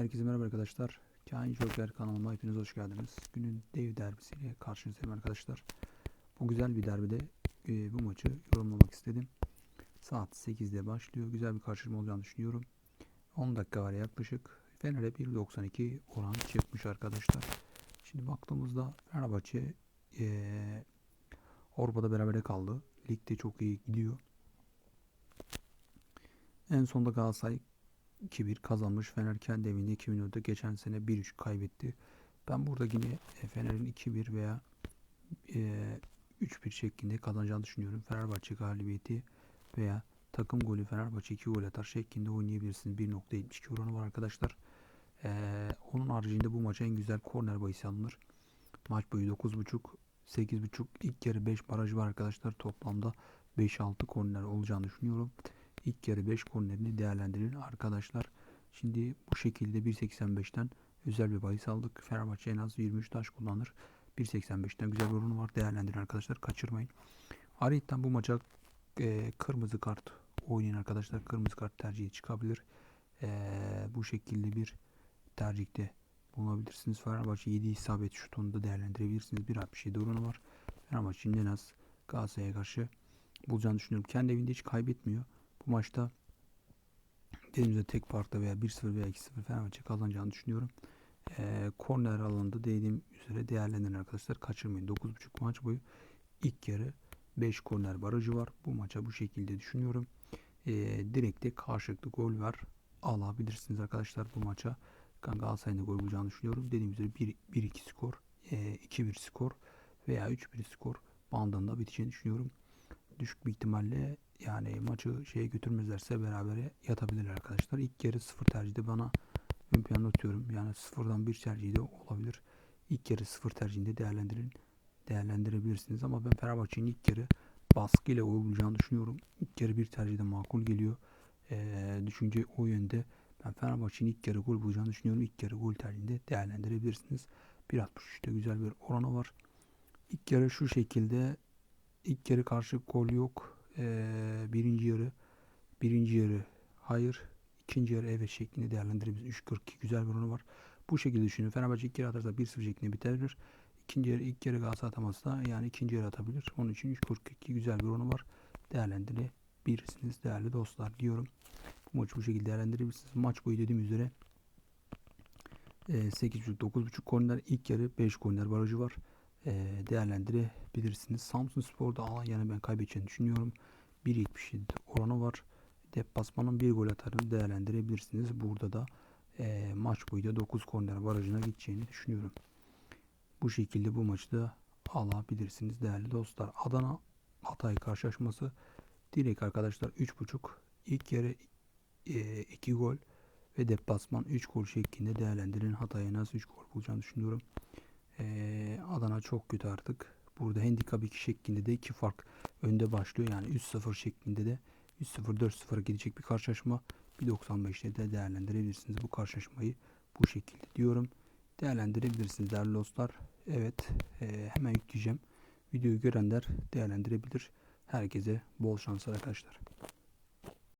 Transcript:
Herkese merhaba arkadaşlar. Kain Joker kanalıma hepiniz hoş geldiniz. Günün dev derbisiyle karşınızdayım arkadaşlar. Bu güzel bir derbide e, bu maçı yorumlamak istedim. Saat 8'de başlıyor. Güzel bir karşılaşma olacağını düşünüyorum. 10 dakika var yaklaşık. Fener'e 1.92 oran çıkmış arkadaşlar. Şimdi baktığımızda Fenerbahçe e, Avrupa'da berabere kaldı. Ligde çok iyi gidiyor. En sonda Galatasaray 2-1 kazanmış. Fener kendi evinde 2004'te geçen sene 1-3 kaybetti. Ben burada yine e, Fener'in 2-1 veya e, 3-1 şeklinde kazanacağını düşünüyorum. Fenerbahçe galibiyeti veya takım golü Fenerbahçe 2 gol atar şeklinde oynayabilirsiniz. 1.72 oranı var arkadaşlar. E, onun haricinde bu maça en güzel korner bahisi alınır. Maç boyu 9.5 8.5 ilk yarı 5 baraj var arkadaşlar. Toplamda 5-6 korner olacağını düşünüyorum. İlk yarı 5 kornerini değerlendirin arkadaşlar. Şimdi bu şekilde 1.85'ten özel bir bahis aldık. Fenerbahçe en az 23 taş kullanır. 1.85'ten güzel bir oranı var. Değerlendirin arkadaşlar. Kaçırmayın. Ayrıca bu maça e, kırmızı kart oynayın arkadaşlar. Kırmızı kart tercihi çıkabilir. E, bu şekilde bir tercihte bulunabilirsiniz. Fenerbahçe 7 isabet şutunu da değerlendirebilirsiniz. 1.67 oranı var. Fenerbahçe'nin en az Galatasaray'a karşı bulacağını düşünüyorum. Kendi evinde hiç kaybetmiyor. Bu maçta dediğimizde tek farkla veya 1-0 veya 2-0 Fenerbahçe kazanacağını düşünüyorum. Ee, korner alanında dediğim üzere değerlendirin arkadaşlar. Kaçırmayın. 9.5 maç boyu ilk yarı 5 korner barajı var. Bu maça bu şekilde düşünüyorum. Ee, direkt de karşılıklı gol var. Alabilirsiniz arkadaşlar bu maça. Galatasaray'ın da gol bulacağını düşünüyorum. Dediğim üzere 1-2 skor, e, 2-1 skor veya 3-1 skor bandında biteceğini düşünüyorum. Düşük bir ihtimalle yani maçı şeye götürmezlerse berabere yatabilirler arkadaşlar. İlk yarı sıfır tercihde bana ön planda atıyorum. Yani sıfırdan bir tercihi de olabilir. İlk yarı sıfır tercihinde değerlendirin. Değerlendirebilirsiniz ama ben Fenerbahçe'nin ilk yarı baskıyla olacağını düşünüyorum. İlk yarı bir tercihde makul geliyor. Ee, düşünce o yönde. Ben Fenerbahçe'nin ilk yarı gol bulacağını düşünüyorum. İlk yarı gol tercihinde değerlendirebilirsiniz. 1.63'te güzel bir oranı var. İlk yarı şu şekilde. İlk yarı karşı gol yok. Ee, birinci yarı birinci yarı hayır ikinci yarı evet şeklinde değerlendirebiliriz. 3.42 güzel bir oranı var. Bu şekilde düşünün. Fenerbahçe ilk yarı atarsa 1-0 şeklinde bitirir. İkinci yarı ilk yarı Galatasaray atamazsa yani ikinci yarı atabilir. Onun için 3.42 güzel bir oranı var. Değerlendirebilirsiniz değerli dostlar diyorum. Bu maçı bu şekilde değerlendirebilirsiniz. Maç boyu dediğim üzere e, 8.5-9.5 korner ilk yarı 5 korner barajı var. Değerlendirebilirsiniz. Samsun Spor'da Alanya'nın ben kaybedeceğini düşünüyorum. 1.77 oranı var. Deplasmanın bir gol atarını değerlendirebilirsiniz. Burada da e, maç boyu da 9 korner barajına gideceğini düşünüyorum. Bu şekilde bu maçı da alabilirsiniz değerli dostlar. Adana Hatay karşılaşması direkt arkadaşlar 3.5 ilk yarı 2 e, gol ve deplasman 3 gol şeklinde değerlendirin. Hatay'a nasıl 3 gol bulacağını düşünüyorum. Adana çok kötü artık. Burada handikap 2 şeklinde de 2 fark önde başlıyor. Yani 3-0 şeklinde de 3-0 4-0 gidecek bir karşılaşma. 1.95'te de değerlendirebilirsiniz bu karşılaşmayı. Bu şekilde diyorum. Değerlendirebilirsiniz değerli dostlar. Evet hemen yükleyeceğim. Videoyu görenler değerlendirebilir. Herkese bol şans arkadaşlar.